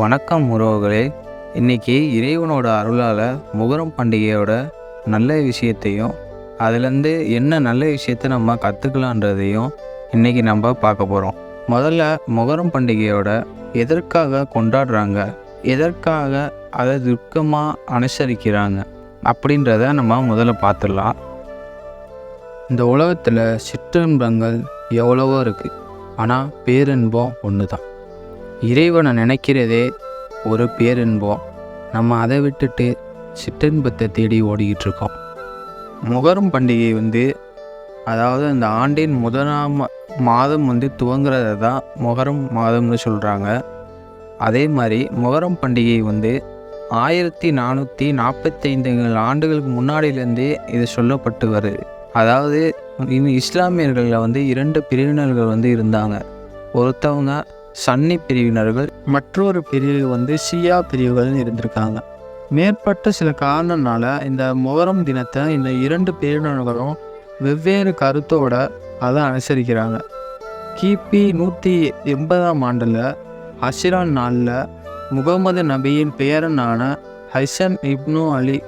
வணக்கம் உறவுகளே. இன்றைக்கி இறைவனோட அருளால் முகரம் பண்டிகையோட நல்ல விஷயத்தையும் அதுலேருந்து என்ன நல்ல விஷயத்தை நம்ம கற்றுக்கலான்றதையும் இன்னைக்கு நம்ம பார்க்க போகிறோம் முதல்ல முகரம் பண்டிகையோட எதற்காக கொண்டாடுறாங்க? எதற்காக அதை துக்கமாக அனுசரிக்கிறாங்க? அப்படின்றத நம்ம முதல்ல பார்த்துடலாம். இந்த உலகத்தில் சிற்றின்பங்கள் எவ்வளவோ இருக்குது ஆனால் பேரின்பம் ஒன்று தான் இறைவனை நினைக்கிறதே ஒரு பேரின்பம். நம்ம அதை விட்டுட்டு சிற்றின்பத்தை தேடி ஓடிக்கிட்டு இருக்கோம் முகரம் பண்டிகை வந்து அதாவது அந்த ஆண்டின் முதலாம் மாதம் வந்து துவங்குறத தான் முகரம் மாதம்னு சொல்கிறாங்க அதே மாதிரி முகரம் பண்டிகை வந்து ஆயிரத்தி நானூற்றி நாற்பத்தைந்து ஆண்டுகளுக்கு முன்னாடியிலேருந்தே இது சொல்லப்பட்டு வருது. அதாவது இந்த இஸ்லாமியர்களில் வந்து இரண்டு பிரிவினர்கள் வந்து இருந்தாங்க. ஒருத்தவங்க சன்னி பிரிவினர்கள் மற்றொரு பிரிவு வந்து ஷியா பிரிவுகள்னு இருந்திருக்காங்க. மேற்பட்ட சில காரணனால இந்த முகரம் தினத்தை இந்த இரண்டு பிரிவினர்களும் வெவ்வேறு கருத்தோட அதை அனுசரிக்கிறாங்க. கிபி நூற்றி எண்பதாம் ஆண்டில் அஷிரான் நாளில் முகமது நபியின் பேரனான ஹைசன் இப்னு அலி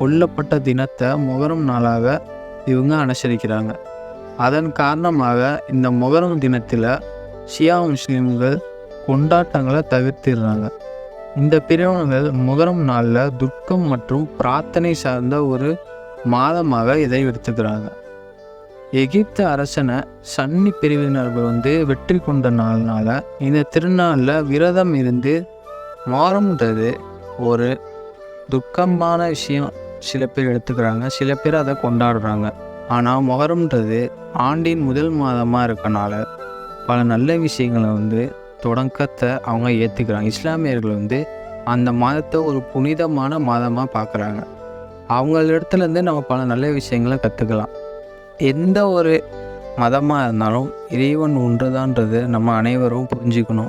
கொல்லப்பட்ட தினத்தை முகரம் நாளாக இவங்க அனுசரிக்கிறாங்க. அதன் காரணமாக இந்த முகரம் தினத்தில் ஷியா முஸ்லீம்கள் கொண்டாட்டங்களை தவிர்த்திடுறாங்க. இந்த பிரிவினர்கள் முகரம் நாளில் துக்கம் மற்றும் பிரார்த்தனை சார்ந்த ஒரு மாதமாக இதை எடுத்துக்கிறாங்க. எகிப்து அரசனை சன்னி பிரிவினர்கள் வந்து வெற்றி கொண்ட நாள்னால இந்த திருநாளில் விரதம் இருந்து மாறும்ன்றது ஒரு துக்கமான விஷயம் சில பேர் எடுத்துக்கிறாங்க. சில பேர் அதை கொண்டாடுறாங்க. ஆனால் முகரம்ன்றது ஆண்டின் முதல் மாதமாக இருக்கனால பல நல்ல விஷயங்களை வந்து தொடக்கத்தை அவங்க ஏற்றுக்கிறாங்க இஸ்லாமியர்கள் வந்து அந்த மதத்தை ஒரு புனிதமான மதமாக பார்க்குறாங்க அவங்களிடத்துலேருந்து நம்ம பல நல்ல விஷயங்களை கற்றுக்கலாம் எந்த ஒரு மதமாக இருந்தாலும் இறைவன் ஒன்றுதான்றது நம்ம அனைவரும் புரிஞ்சுக்கணும்.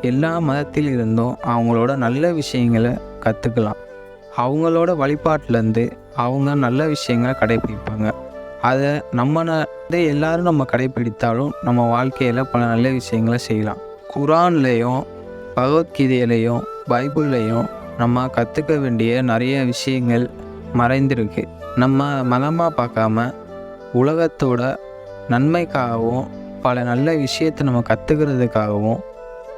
எல்லா மதத்தில் இருந்தும் அவங்களோட நல்ல விஷயங்களை கற்றுக்கலாம் அவங்களோட வழிபாட்டிலேருந்து அவங்க நல்ல விஷயங்களை கடைப்பிடிப்பாங்க அதை நம்ம எல்லாரும் நம்ம கடைப்பிடித்தாலும் நம்ம வாழ்க்கையில் பல நல்ல விஷயங்களை செய்யலாம். குரான்லேயும் பகவத்கீதையிலையும் பைபிள்லேயும் நம்ம கற்றுக்க வேண்டிய நிறைய விஷயங்கள் மறைந்திருக்கு. நம்ம மதமாக பார்க்காம உலகத்தோட நன்மைக்காகவும் பல நல்ல விஷயத்தை நம்ம கற்றுக்கிறதுக்காகவும்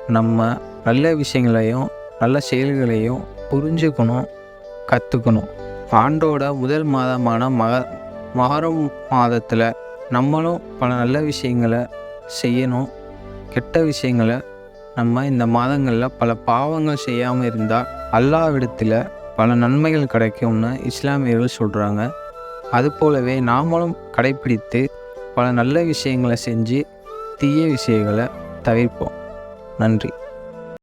நம்ம நல்ல விஷயங்களையும் நல்ல செயல்களையும் புரிஞ்சுக்கணும் கற்றுக்கணும் ஆண்டோட முதல் மாதமான மக மகரம் மாதத்தில் நம்மளும் பல நல்ல விஷயங்களை செய்யணும். கெட்ட விஷயங்களை நம்ம இந்த மாதங்களில் பல பாவங்கள் செய்யாமல் இருந்தால் அல்லாவிடத்தில் பல நன்மைகள் கிடைக்கும்னு இஸ்லாமியர்கள் சொல்கிறாங்க அது போலவே நாமளும் கடைப்பிடித்து பல நல்ல விஷயங்களை செஞ்சு தீய விஷயங்களை தவிர்ப்போம். நன்றி.